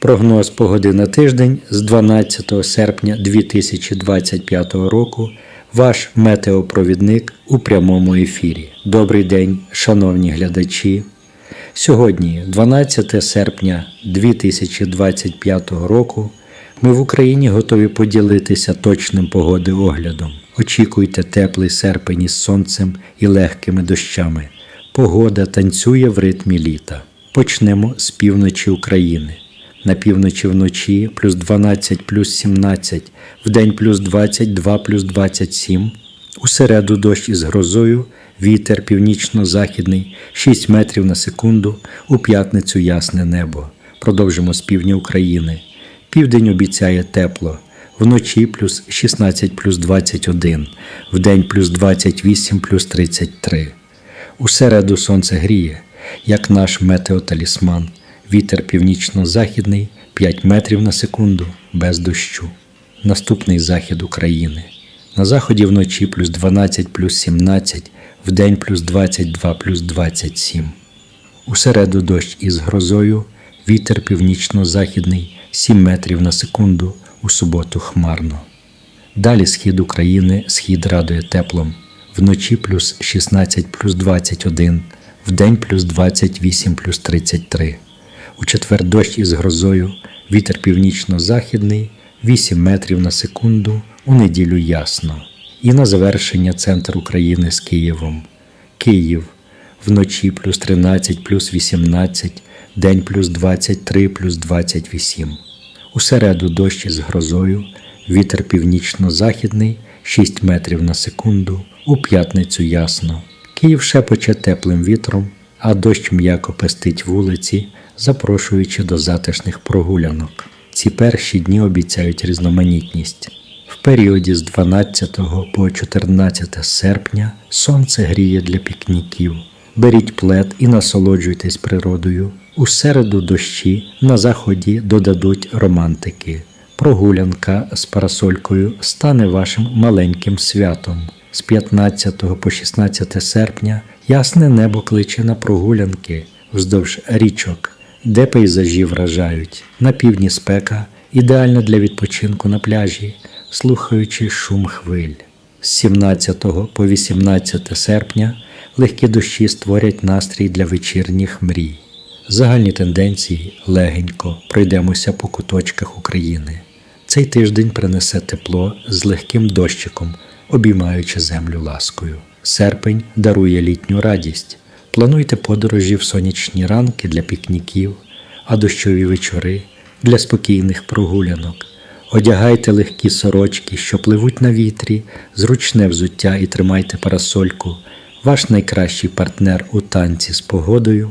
Прогноз погоди на тиждень з 12 серпня 2025 року. Ваш метеопровідник у прямому ефірі. Добрий день, шановні глядачі. Сьогодні, 12 серпня 2025 року, ми в Україні готові поділитися точним погоди оглядом. Очікуйте теплий серпень із сонцем і легкими дощами. Погода танцює в ритмі літа. Почнемо з півночі України. На півночі вночі плюс 12 плюс 17, вдень плюс 22 плюс 27. У середу дощ із грозою, вітер північно-західний 6 метрів на секунду, у п'ятницю ясне небо. Продовжимо з півдня України. Південь обіцяє тепло. Вночі плюс 16 плюс 21, вдень плюс 28 плюс 33. У середу сонце гріє, як наш метеоталісман. Вітер північно-західний 5 метрів на секунду без дощу. Наступний захід України. На заході вночі плюс 12 плюс 17, вдень плюс 22 плюс 27. У середу дощ із грозою, вітер північно-західний 7 метрів на секунду, у суботу хмарно. Далі схід України, схід радує теплом. Вночі плюс 16 плюс 21, вдень плюс 28 плюс 33. У четвер дощ із грозою, вітер північно-західний 8 метрів на секунду, у неділю ясно. І на завершення центр України з Києвом. Київ вночі плюс 13 плюс 18, день плюс 23 плюс 28. У середу дощ із грозою, вітер північно-західний 6 метрів на секунду, у п'ятницю ясно. Київ шепоче теплим вітром, а дощ м'яко пестить вулиці, запрошуючи до затишних прогулянок. Ці перші дні обіцяють різноманітність. В періоді з 12 по 14 серпня сонце гріє для пікніків. Беріть плед і насолоджуйтесь природою. У середу дощі на заході додадуть романтики. Прогулянка з парасолькою стане вашим маленьким святом. З 15 по 16 серпня ясне небо кличе на прогулянки вздовж річок, де пейзажі вражають. На півдні спека ідеальна для відпочинку на пляжі, слухаючи шум хвиль. З 17 по 18 серпня легкі дощі створять настрій для вечірніх мрій. Загальні тенденції легенько пройдемося по куточках України. Цей тиждень принесе тепло з легким дощиком, обіймаючи землю ласкою. Серпень дарує літню радість. Плануйте подорожі в сонячні ранки для пікніків, а дощові вечори для спокійних прогулянок. Одягайте легкі сорочки, що пливуть на вітрі, зручне взуття і тримайте парасольку. Ваш найкращий партнер у танці з погодою